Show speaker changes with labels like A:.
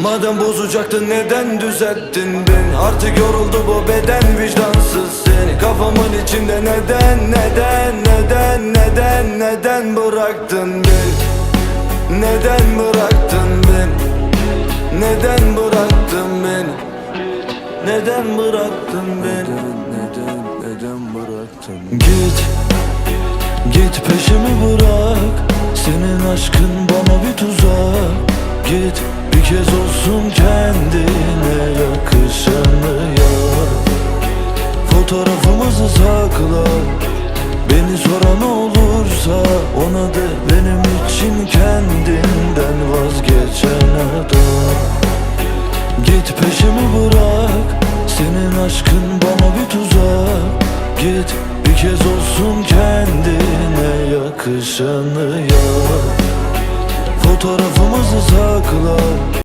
A: Madem bozacaktın neden düzelttin beni? Artık yoruldu bu beden vicdansız seni. Kafamın içinde neden neden neden neden neden bıraktın beni? Neden bıraktın beni? Neden bıraktın beni? Neden bıraktın beni? Neden neden bıraktın Git Git peşimi bırak. Senin aşkın bana bir tuzak. Git bir kez olsun kendine yakışanı yap Fotoğrafımızı sakla. Beni soran olursa ona de. Benim için kendinden vazgeçen adam. Git peşimi bırak. Senin aşkın bana bir tuzak. Git bir kez olsun kendine yakışanı yap Fotoğrafımızı sakla